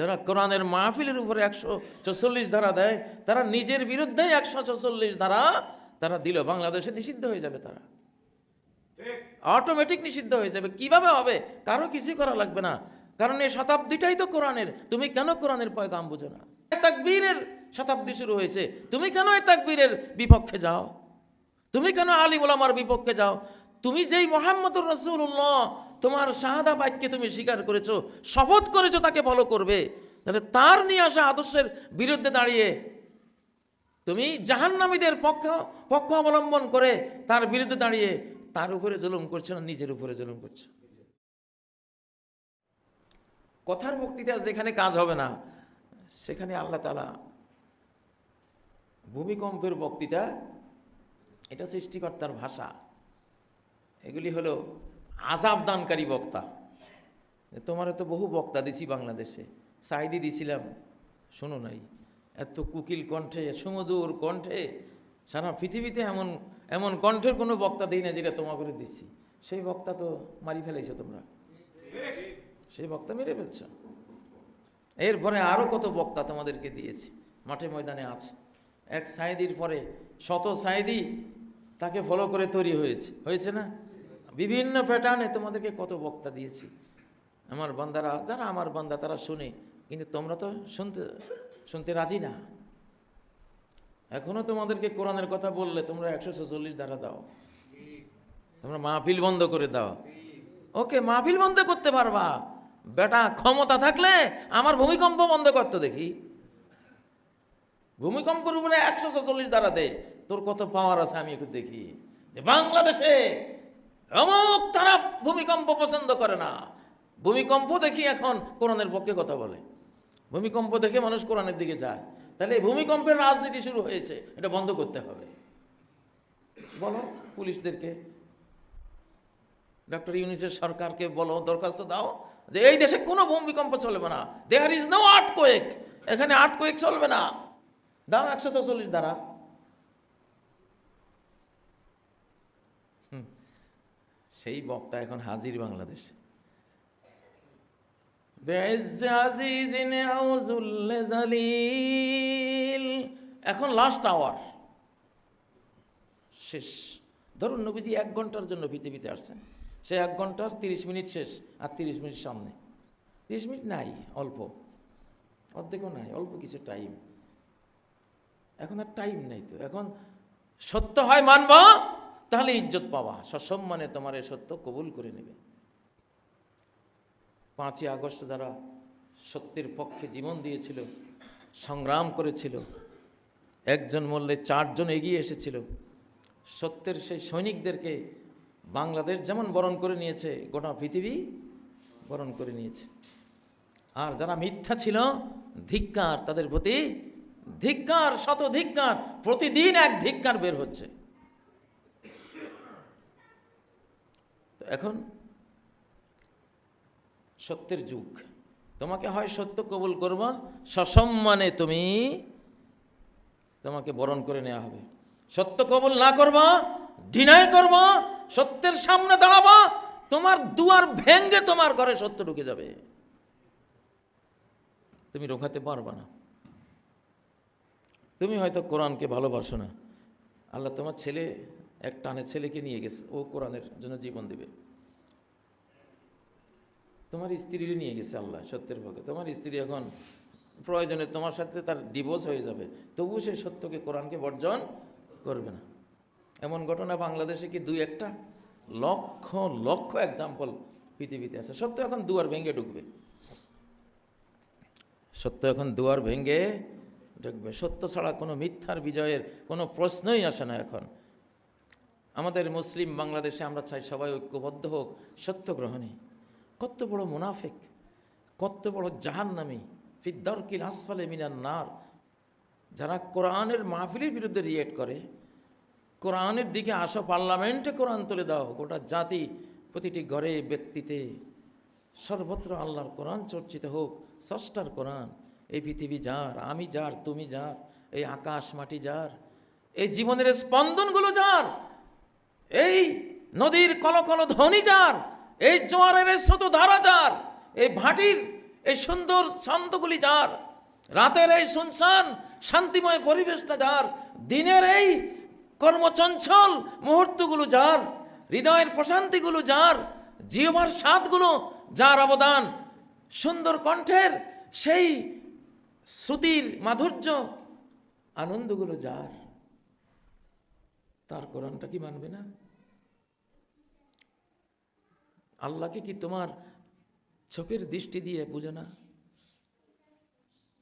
যারা কোরআনের মাহফিলের উপরে একশো চল্লিশ ধারা দেয়, তারা নিজের বিরুদ্ধে একশো চল্লিশ ধারা তারা দিল। বাংলাদেশে নিষিদ্ধ হয়ে যাবে তারা। অটোমেটিক নিষিদ্ধ হয়ে যাবে। কীভাবে হবে? কারও কিছুই করা লাগবে না। কারণ এই শতাব্দীটাই তো কোরআনের। তুমি কেন কোরআনের পয়গাম বুঝো না? তাকবীরের শতাব্দী শুরু হয়েছে। তুমি কেন এ তাকবীরের বিপক্ষে যাও? তুমি কেন আলিম ওলামার বিপক্ষে যাও? তুমি যেই মোহাম্মদুর রসুল্লাহ তোমার শাহাদা বাক্যে তুমি স্বীকার করেছ, শপথ করেছ তাকে ফলো করবে। তাহলে তার নিয়ে আসা আদর্শের বিরুদ্ধে দাঁড়িয়ে তুমি জাহান্নামীদের পক্ষ পক্ষ অবলম্বন করে তার বিরুদ্ধে দাঁড়িয়ে তার উপরে জুলুম করছ না নিজের উপরে জুলুম করছ? কথার বক্তৃতা যেখানে কাজ হবে না, সেখানে আল্লাহ তালা ভূমিকম্পের বক্তৃতা, এটা সৃষ্টিকর্তার ভাষা। এগুলি হলো আজাব দানকারী বক্তা। তোমার তো বহু বক্তা দিছি বাংলাদেশে। সাইদি দিছিলাম। শোনো নাই, এত কুকিল কণ্ঠে, সুমধুর কণ্ঠে, সারা পৃথিবীতে এমন এমন কণ্ঠের কোনো বক্তা দিই না যেটা তোমা করে দিচ্ছি সেই বক্তা তো মারি ফেলাইছো তোমরা। সেই বক্তা মেরে ফেলছ। এরপরে আরও কত বক্তা তোমাদেরকে দিয়েছি। মাঠে ময়দানে আছে। এক সাইদির পরে শত সাইদি তাকে ফলো করে তৈরি হয়েছে। হয়েছে না? বিভিন্ন প্যাটার্নে তোমাদেরকে কত বক্তা দিয়েছি। আমার বান্দারা, যারা আমার বান্দা, তারা শুনে। কিন্তু তোমরা তো শুনতে শুনতে রাজি না। এখনও তোমাদেরকে কোরআনের কথা বললে তোমরা একশো ছচল্লিশ ধারা দাও। তোমরা মাহফিল বন্ধ করে দাও। ওকে, মাহফিল বন্ধ করতে পারবা। বেটা, ক্ষমতা থাকলে আমার ভূমিকম্প বন্ধ করতো দেখি। ভূমিকম্পের উপরে একশো ছচল্লিশ দ্বারা দে। তোর কত পাওয়ার আছে আমি একটু দেখি। যে বাংলাদেশে অমুক তারা ভূমিকম্প পছন্দ করে না। ভূমিকম্প দেখি এখন কোরআনের পক্ষে কথা বলে। ভূমিকম্প দেখে মানুষ কোরআনের দিকে যায়। তাহলে ভূমিকম্পের রাজনীতি শুরু হয়েছে, এটা বন্ধ করতে হবে। বলো, পুলিশদেরকে। ডক্টর ইউনিসের সরকারকে বলো, দরখাস্ত দাও যে এই দেশে কোনো ভূমিকম্প চলবে না। There is no earthquake এখানে আর্ট কোয়েক চলবে না। দাও একশো ছচল্লিশ দ্বারা সেই বক্তা এখন হাজির বাংলাদেশে। এখন লাস্ট আওয়ার শেষ। ধরুন নবীজি এক ঘণ্টার জন্য পৃথিবীতে আসছেন। সে এক ঘণ্টার তিরিশ মিনিট শেষ আর তিরিশ মিনিট সামনে। তিরিশ মিনিট নাই, অল্প। অর্ধেকও নাই, অল্প কিছু টাইম এখন আর টাইম নাই তো। এখন সত্য হয় মানব? তাহলে ইজ্জত পাওয়া, সসম্মানে তোমার এ সত্য কবুল করে নেবে। পাঁচই আগস্ট যারা সত্যের পক্ষে জীবন দিয়েছিল, সংগ্রাম করেছিল, একজন মরলে চারজন এগিয়ে এসেছিল, সত্যের সেই সৈনিকদেরকে বাংলাদেশ যেমন বরণ করে নিয়েছে, গোটা পৃথিবী বরণ করে নিয়েছে। আর যারা মিথ্যা ছিল, ধিক্কার, তাদের প্রতি ধিক্কার, শত ধিক্কার, প্রতিদিন এক ধিক্কার বের হচ্ছে তো এখন সত্যের যুগ। তোমাকে হয় সত্য কবুল করব, সসম্মানে তুমি তোমাকে বরণ করে নেওয়া হবে। সত্য কবুল না করবা ডিনাই করবা, সত্যের সামনে দাঁড়াবা, তোমার দুয়ার ভেঙ্গে তোমার ঘরে সত্য ঢুকে যাবে। তুমি রোখাতে পারবা না। তুমি হয়তো কোরআনকে ভালোবাসো না। আল্লাহ তোমার ছেলে এক টানে ছেলেকে নিয়ে গেছে, ও কোরআনের জন্য জীবন দেবে। তোমার স্ত্রীরই নিয়ে গেছে আল্লাহ, সত্যের পক্ষে। তোমার স্ত্রী এখন প্রয়োজনে তোমার সাথে তার ডিভোর্স হয়ে যাবে তবু সে সত্যকে কোরআনকে বর্জন করবে না। এমন ঘটনা বাংলাদেশে কি দুই একটা? লক্ষ লক্ষ এক্সাম্পল পৃথিবীতে আছে। সত্য এখন দুয়ার ভেঙে ঢুকবে। সত্য এখন দুয়ার ভেঙে ঢুকবে। সত্য ছাড়া কোনো মিথ্যার বিজয়ের কোনো প্রশ্নই আসে না এখন। আমাদের মুসলিম বাংলাদেশে আমরা চাই সবাই ঐক্যবদ্ধ হোক, সত্য গ্রহণে। কত বড় মুনাফেক, কত বড় জাহান্নামি ফিদ্দরকিল আসফালে মিনার নার। যারা কোরআনের মাহফিলের বিরুদ্ধে রিয়েক্ট করে, কোরআনের দিকে আসো, পার্লামেন্টে কোরআন তুলে দাও, গোটা জাতি প্রতিটি ঘরে ব্যক্তিতে সর্বত্র আল্লাহর কোরআন চর্চিত হোক ষষ্ঠার কোরআন, এই পৃথিবী যার, আমি যার, তুমি যার, এই আকাশ মাটি যার, এই জীবনের স্পন্দনগুলো যার এই নদীর কলকল ধ্বনি যার, এই জোয়ারের স্রোত ধারা যার, এই ভাটির এই সুন্দর ছন্দগুলি যার, রাতের এই শুনশান, শান্তিময় পরিবেশটা যার, দিনের এই কর্মচঞ্চল মুহূর্তগুলো যার, হৃদয়ের প্রশান্তিগুলো যার জিহবার স্বাদগুলো যার অবদান, সুন্দর কণ্ঠের সেই শ্রুতির মাধুর্য, আনন্দগুলো যার। তার কোরআনটা কি মানবে না? আল্লাহকে কি তোমার চোখের দৃষ্টি দিয়ে বুঝো না?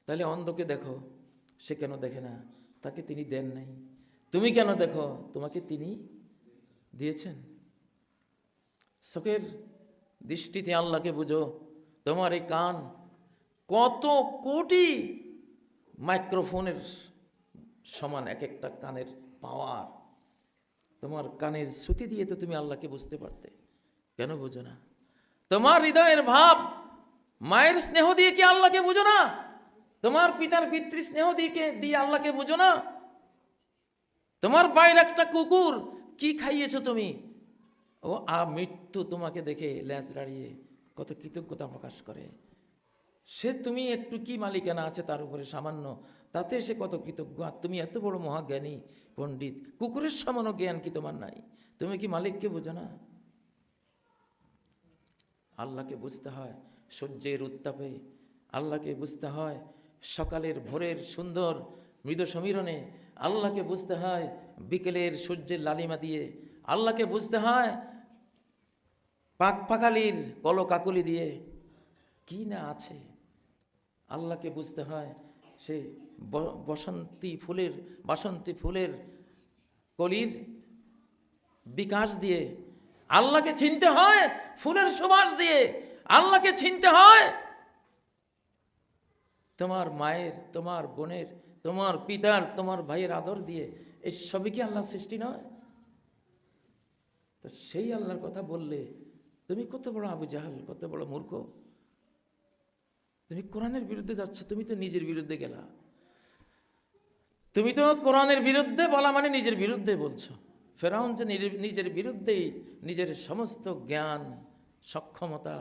তাহলে অন্ধকে দেখো, সে কেন দেখে না? তাকে তিনি দেন নাই। তুমি কেন দেখো? তোমাকে তিনি দিয়েছেন। চোখের দৃষ্টিতে আল্লাহকে বুঝো, তোমার এই কান কত কোটি মাইক্রোফোনের সমান এক একটা কানের পাওয়ার। তোমার কানের শ্রুতি দিয়ে তো তুমি আল্লাহকে বুঝতে পারতে। কেন বুঝো না? তোমার হৃদয়ের ভাব, মায়ের স্নেহ দিয়ে কি আল্লাহকে বুঝো না? তোমার পিতার পিতৃ স্নেহ দিয়ে দিয়ে আল্লাহকে বুঝো না? তোমার বাইরে একটা কুকুর, কি খাইয়েছো তুমি? ও, আ, মৃত্যু তোমাকে দেখে ল্যাজ দাঁড়িয়ে কত কৃতজ্ঞতা প্রকাশ করে। সে তুমি একটু কি মালিকানা আছে তার উপরে সামান্য তাতে সে কত কৃতজ্ঞ? আর তুমি এত বড় মহাজ্ঞানী পণ্ডিত, কুকুরের সমানও জ্ঞান কি তোমার নাই? তুমি কি মালিককে বোঝো না? আল্লাহকে বুঝতে হয় সূর্যের উত্তাপে, আল্লাহকে বুঝতে হয় সকালের ভোরের সুন্দর মৃদু সমীরণে, আল্লাহকে বুঝতে হয় বিকেলের সূর্যের লালিমা দিয়ে, আল্লাহকে বুঝতে হয় পাক পাকালির কলকাকুলি দিয়ে। কি না আছে? আল্লাহকে বুঝতে হয় সে বসন্তী ফুলের, বাসন্তী ফুলের কলির বিকাশ দিয়ে আল্লাহকে চিনতে হয়, ফুলের সুবাস দিয়ে আল্লাহকে চিনতে হয়। তোমার মায়ের, তোমার বোনের, তোমার পিতার, তোমার ভাইয়ের আদর দিয়ে এই সবই কি আল্লাহর সৃষ্টি নয়? তো সেই আল্লাহর কথা বললে তুমি কত বড় আবু জাহাল, কত বড় মূর্খ। তুমি কোরআনের বিরুদ্ধে যাচ্ছ, তুমি তো নিজের বিরুদ্ধে গেলা। তুমি তো কোরআনের বিরুদ্ধে বলা মানে নিজের বিরুদ্ধে বলছো। ফেরাউন যে নিজের বিরুদ্ধেই নিজের সমস্ত জ্ঞান, সক্ষমতা,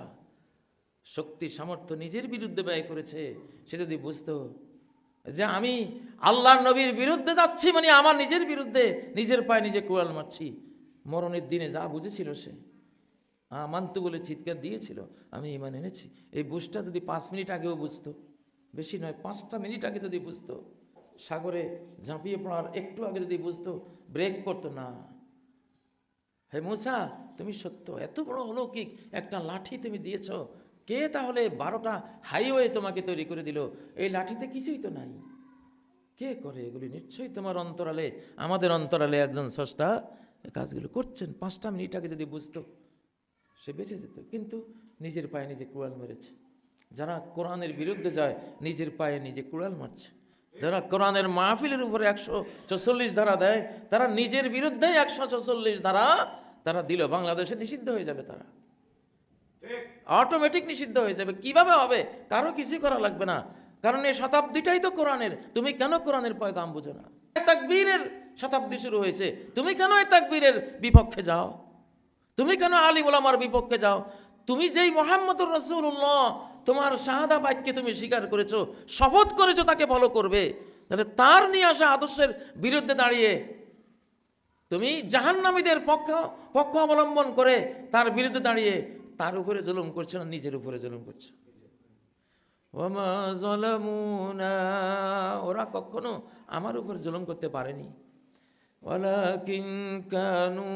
শক্তি, সামর্থ্য নিজের বিরুদ্ধে ব্যয় করেছে, সে যদি বুঝতো যে আমি আল্লাহর নবীর বিরুদ্ধে যাচ্ছি মানে আমার নিজের বিরুদ্ধে নিজের পায়ে নিজে কোয়াল মারছি। মরণের দিনে যা বুঝেছিল সে। আমান্তু বলে চিৎকার দিয়েছিল, আমি ইমান এনেছি। এই বুঝটা যদি পাঁচ মিনিট আগেও বুঝতো, বেশি নয়, পাঁচটা মিনিট আগে যদি বুঝতো সাগরে ঝাঁপিয়ে পড়ার একটু আগে যদি বুঝতো ব্রেক করতো, না। হে মুসা, তুমি সত্য, এত বড় অলৌকিক একটা লাঠি তুমি দিয়েছ। কে তাহলে বারোটা হাইওয়ে তোমাকে তৈরি করে দিল? এই লাঠিতে কিছুই তো নাই। কে করে এগুলি? নিশ্চয়ই তোমার অন্তরালে, আমাদের অন্তরালে একজন স্রষ্টা কাজগুলো করছেন। পাঁচটা মিনিট আগে যদি বুঝতো, সে বেঁচে যেত। কিন্তু নিজের পায়ে নিজে কুড়াল মেরেছে। যারা কোরআনের বিরুদ্ধে যায়, নিজের পায়ে নিজে কুড়াল মারছে। যারা কোরআনের মাহফিলের উপরে একশো চল্লিশ ধারা দেয়, তারা নিজের বিরুদ্ধে একশো চল্লিশ ধারা তারা দিল। বাংলাদেশে নিষিদ্ধ হয়ে যাবে তারা। অটোমেটিক নিষিদ্ধ হয়ে যাবে। কীভাবে হবে? কারও কিছুই করা লাগবে না। কারণ এই শতাব্দীটাই তো কোরআনের। তুমি কেন কোরআনের পয়গাম বুঝো না? এ তাকবীরের শতাব্দী শুরু হয়েছে। তুমি কেন এই তাকবীরের বিপক্ষে যাও? তুমি কেন আলী ওলামার বিপক্ষে যাও? তুমি যেই মোহাম্মদুর রসুল্লাহ তোমার শাহাদা বাক্যে তুমি স্বীকার করেছ, শপথ করেছ তাকে ফলো করবে। তাহলে তার নিয়ে আসা আদর্শের বিরুদ্ধে দাঁড়িয়ে তুমি জাহান্নামীদের পক্ষ পক্ষ অবলম্বন করে তার বিরুদ্ধে দাঁড়িয়ে তার উপরে জুলুম করছ না নিজের উপরে জুলুম করছ? ওরা কখনো আমার উপর জুলুম করতে পারেনি। ওয়ালাকিন কানু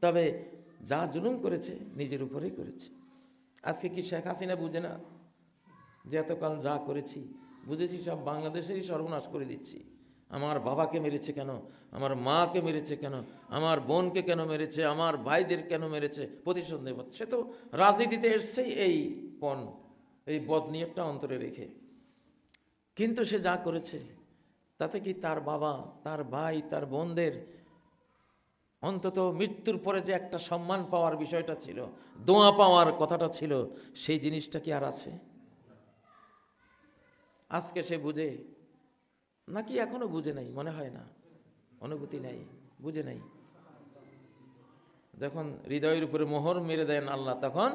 তবে যা জুলুম করেছে, নিজের উপরেই করেছে। আজকে কি শেখ হাসিনা বুঝে না যে এতকাল যা করেছি? বুঝেছি সব বাংলাদেশেরই সর্বনাশ করে দিচ্ছি। আমার বাবাকে মেরেছে কেন? আমার মাকে মেরেছে কেন? আমার বোনকে কেন মেরেছে? আমার ভাইদের কেন মেরেছে? প্রতিশোধ নেব। সে তো রাজনীতিতে এসছেই এই পণ, এই বদ বদনিয়তটা অন্তরে রেখে। কিন্তু সে যা করেছে তাতে কি তার বাবা, তার ভাই, তার বোনদের অন্তত মৃত্যুর পরে যে একটা সম্মান পাওয়ার বিষয়টা ছিল, দোয়া পাওয়ার কথাটা ছিল, সেই জিনিসটা কি আর আছে? আজকে সে বুঝে, নাকি এখনও বুঝে নাই, মনে হয় না, অনুভূতি নাই, বুঝে নাই। যখন হৃদয়ের উপরে মোহর মেরে দেন আল্লাহ, তখন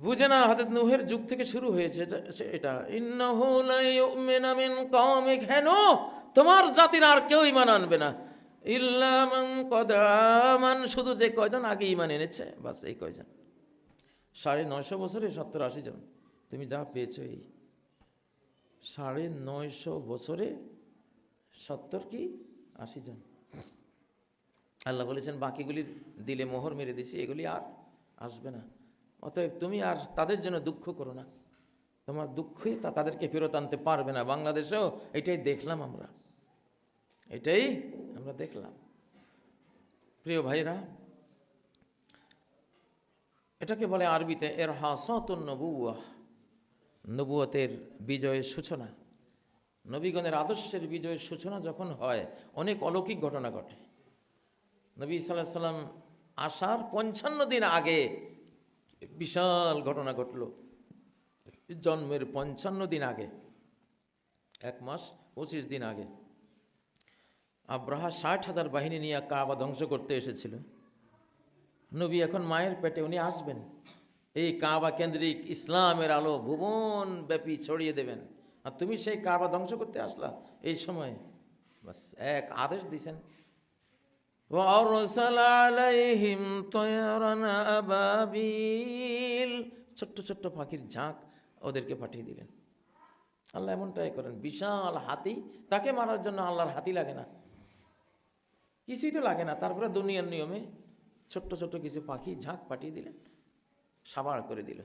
বুঝে না হজরত নুহের যুগ থেকে শুরু হয়েছে এটা- কওমিক হেন তোমার জাতির আর কেউ ইমান আনবে না। ইল্লা মান কদ আমান, শুধু যে কয়জন আগে ইমান এনেছে, বাস এই কয়জন। সাড়ে নয়শো বছরে সত্তর আশি জন। তুমি যা পেয়েছ এই। সাড়ে নয়শো বছরে সত্তর কি? আশি জন। আল্লাহ বলেছেন, বাকিগুলির দিলে মোহর মেরে দিছি, এগুলি আর আসবে না। অতএব তুমি আর তাদের জন্য দুঃখ করো না। তোমার দুঃখই তা তাদেরকে ফেরত আনতে পারবে না। বাংলাদেশেও এটাই দেখলাম আমরা। এটাই আমরা দেখলাম। প্রিয় ভাইরা, এটাকে বলে আরবিতে এর হাসতুন নবুয়া নবুয়তের বিজয়ের সূচনা। নবীগণের আদর্শের বিজয়ের সূচনা যখন হয়, অনেক অলৌকিক ঘটনা ঘটে। নবী সাল্লাহ সাল্লাম আসার পঞ্চান্ন দিন আগে বিশাল ঘটনা ঘটল। জন্মের পঞ্চান্ন দিন আগে, এক মাস পঁচিশ দিন আগে, আব্রাহা ষাট হাজার বাহিনী নিয়ে কাবা ধ্বংস করতে এসেছিল নবী এখন মায়ের পেটে, উনি আসবেন। এই কাবা কেন্দ্রিক ইসলামের আলো ভুবন ব্যাপী ছড়িয়ে দেবেন। আর তুমি সেই কাবা ধ্বংস করতে আসলা এই সময়। এক আদেশ দিছেন وأرسل عليهم طيرا أبابيل ছোট্ট ছোট্ট পাখির ঝাঁক ওদেরকে পাঠিয়ে দিলেন আল্লাহ এমনটাই করেন বিশাল হাতি তাকে মারার জন্য আল্লাহর হাতি লাগে না কিছুই তো লাগে না তারপরে দুনিয়ার নিয়মে ছোট্ট ছোট্ট কিছু পাখি ঝাঁক পাঠিয়ে দিলেন সাবাড় করে দিল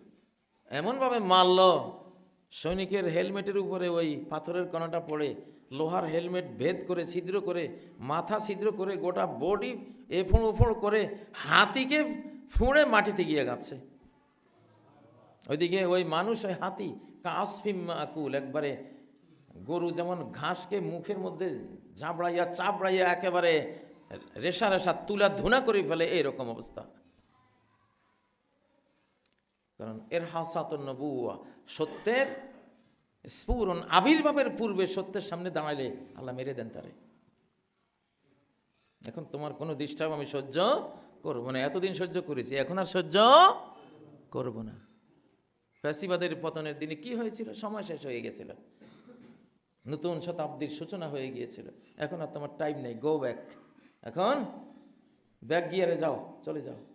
এমনভাবে মারল সৈনিকের হেলমেটের উপরে ওই পাথরের কণাটা পড়ে লোহার হেলমেট ভেদ করে ছিদ্র করে, মাথা ছিদ্র করে গোটা বডি এফোড় উফোড় করে হাতিকে ফুঁড়ে মাটিতে গিয়ে গাচ্ছে ওইদিকে ওই মানুষ, ওই হাতি, কাসফিম আকুল একবারে গরু যেমন ঘাসকে মুখের মধ্যে ঝাঁবড়াইয়া চাপড়াইয়া একেবারে রেশা রেশা তুলা ধুনা করে ফেলে, এইরকম অবস্থা। কারণ এর হাসাত নবুয়া সত্যের স্ফুরণ, আবির্ভাবের পূর্বে সত্যের সামনে দাঁড়ালে আল্লাহ মেরে দেন তারে। এখন তোমার কোনো ডিস্টার্ব আমি সহ্য করব না। এতদিন সহ্য করেছি, এখন আর সহ্য করব না। ফ্যাসিবাদের পতনের দিনে কি হয়েছিল? সময় শেষ হয়ে গেছিল। নতুন শতাব্দীর সূচনা হয়ে গিয়েছিল। এখন আর তোমার টাইম নেই। গো ব্যাক এখন ব্যাক গিয়ারে যাও, চলে যাও।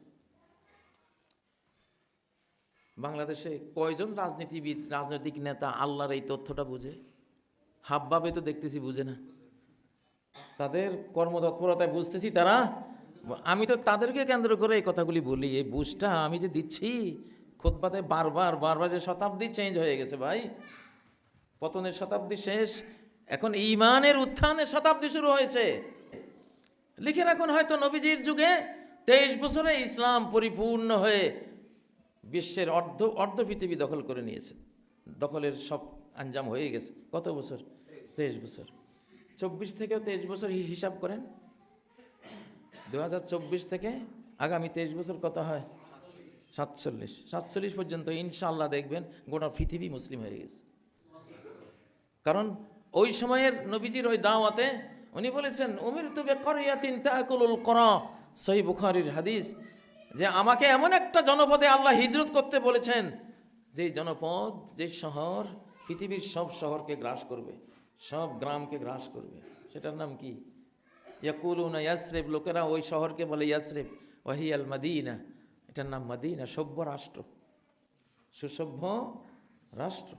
বাংলাদেশে কয়জন রাজনীতিবিদ, রাজনৈতিক নেতা আল্লাহর এই তথ্যটা বুঝে? হাবভাবে তো দেখতেছি বুঝে না। তাদের কর্মতৎপরতায় বুঝতেছি তারা। আমি তো তাদেরকে কেন্দ্র করে এই কথাগুলি বলি। এই বুঝটা আমি যে দিচ্ছি খোদবাতে বারবার বারবার যে শতাব্দী চেঞ্জ হয়ে গেছে ভাই। পতনের শতাব্দী শেষ, এখন ইমানের উত্থানের শতাব্দী শুরু হয়েছে। লিখে রাখুন হয়তো নবীজির যুগে তেইশ বছরে ইসলাম পরিপূর্ণ হয়ে বিশ্বের অর্ধ অর্ধ পৃথিবী দখল করে নিয়েছে। দখলের সব আঞ্জাম হয়ে গেছে। কত বছর? তেইশ বছর। চব্বিশ থেকেও তেইশ বছর হিসাব করেন? দু থেকে আগামী তেইশ বছর কত হয়? সাতচল্লিশ। সাতচল্লিশ পর্যন্ত ইনশাআল্লাহ দেখবেন গোটা পৃথিবী মুসলিম হয়ে গেছে। কারণ ওই সময়ের নবীজির ওই দাওয়াতে উনি বলেছেন উমির তু বেকরিয়াতিন তাকুলুল করা সহি বুখারির হাদিস যে আমাকে এমন একটা জনপদে আল্লাহ হিজরত করতে বলেছেন, যে জনপদ, যে শহর, পৃথিবীর সব শহরকে গ্রাস করবে, সব গ্রামকে গ্রাস করবে। সেটার নাম কি? ইয়াকুলুনা ইয়াসরেব, লোকেরা ওই শহরকে বলে ইয়াসরেব। ওয়াহিয়াল মাদিনা, এটার নাম মাদিনা, সভ্য রাষ্ট্র। সুসভ্য রাষ্ট্র,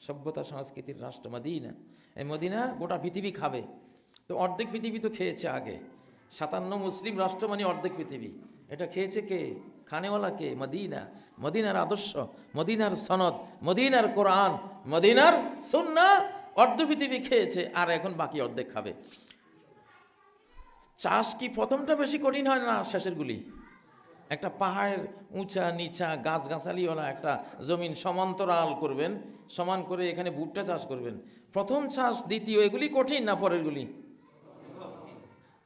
সভ্যতা সংস্কৃতির রাষ্ট্র মদিনা। এই মদিনা গোটা পৃথিবী খাবে। তো অর্ধেক পৃথিবী তো খেয়েছে আগে। সাতান্ন মুসলিম রাষ্ট্র মানে অর্ধেক পৃথিবী। এটা খেয়েছে কে? খানেওয়ালা কে? মদিনা। মদিনার আদর্শ, মদিনার সনদ, মদিনার কোরআন, মদিনার সুন্না, অর্ধ পৃথিবী খেয়েছে, আর এখন বাকি অর্ধেক খাবে। চাষ কি প্রথমটা বেশি কঠিন হয় না শেষেরগুলি একটা পাহাড়ের উঁচা নিচা গাছ গাছালিওয়ালা একটা জমিন সমান্তরাল করবেন, সমান করে এখানে ভুট্টা চাষ করবেন। প্রথম চাষ, দ্বিতীয়, এগুলি কঠিন না পরেরগুলি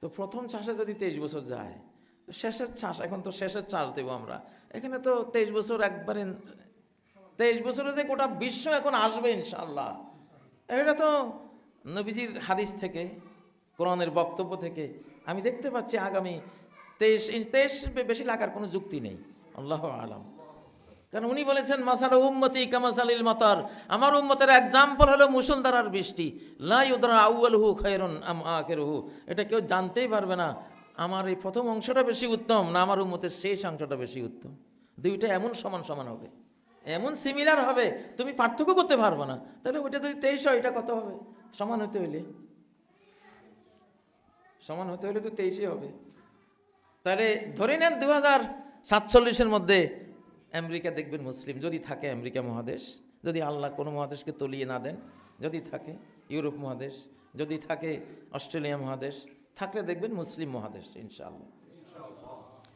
তো প্রথম চাষে যদি তেইশ বছর যায় শেষের চাষ, এখন তো শেষের চাষ দেবো আমরা। এখানে তো তেইশ বছর একবারে, তেইশ বছরে যে গোটা বিশ্ব এখন আসবে ইনশাল্লাহ এটা তো নবীজির হাদিস থেকে, কোরআনের বক্তব্য থেকে আমি দেখতে পাচ্ছি আগামী তেইশ তেইশ বেশি লাগার কোনো যুক্তি নেই। আল্লাহ আলাম। কারণ উনি বলেছেন, মাসাল উম্মতি কামাসালিল মাতার। আমার উম্মতের এক্সাম্পল হলো মুসলধার আর বৃষ্টি। লাই উদরা আউ্ল হু খৈরন আম আখের হু এটা কেউ জানতেই পারবে না। আমার এই প্রথম অংশটা বেশি উত্তম না আমার উম্মতের শেষ অংশটা বেশি উত্তম? দুইটা এমন সমান সমান হবে। এমন সিমিলার হবে, তুমি পার্থক্য করতে পারবে না। তাহলে ওইটা যদি তেইশ হয়, এটা কত হবে? সমান হতে হইলে। সমান হতে হলে তো তেইশে হবে। তাহলে ধরে নেন দু হাজার সাতচল্লিশের মধ্যে আমেরিকা দেখবেন মুসলিম, যদি থাকে আমেরিকা মহাদেশ, যদি আল্লাহ কোনো মহাদেশকে তলিয়ে না দেন, যদি থাকে ইউরোপ মহাদেশ, যদি থাকে অস্ট্রেলিয়া মহাদেশ থাকলে দেখবেন মুসলিম মহাদেশ, ইনশাআল্লাহ।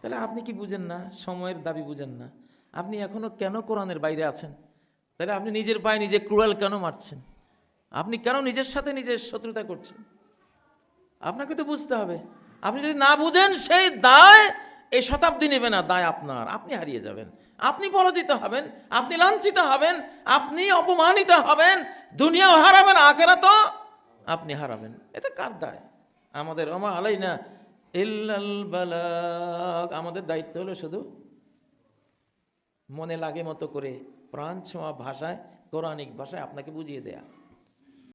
তাহলে আপনি কি বুঝেন না? সময়ের দাবি বুঝেন না? আপনি এখনও কেন কোরআনের বাইরে আছেন? তাহলে আপনি নিজের পায়ে নিজে ক্রুয়াল কেন মারছেন? আপনি কেন নিজের সাথে নিজের শত্রুতা করছেন? আপনাকে তো বুঝতে হবে। আপনি যদি না বুঝেন, সেই দায়, এই শতাব্দী নেবে না, দায় আপনার। আপনি হারিয়ে যাবেন। আপনি পরাজিত হবেন, আপনি লাঞ্ছিত হবেন, আপনি অপমানিত হবেন, দুনিয়াও হারাবেন আখেরা তো আপনি হারাবেন। এটা কার দায়? আমাদের, ওমা আলাই না ইল্লাল বালাগ। আমাদের দায়িত্ব হলো শুধু মনে লাগে মতো করে প্রাণ ছোঁয়া ভাষায় কৌরাণিক ভাষায় আপনাকে বুঝিয়ে দেয়া।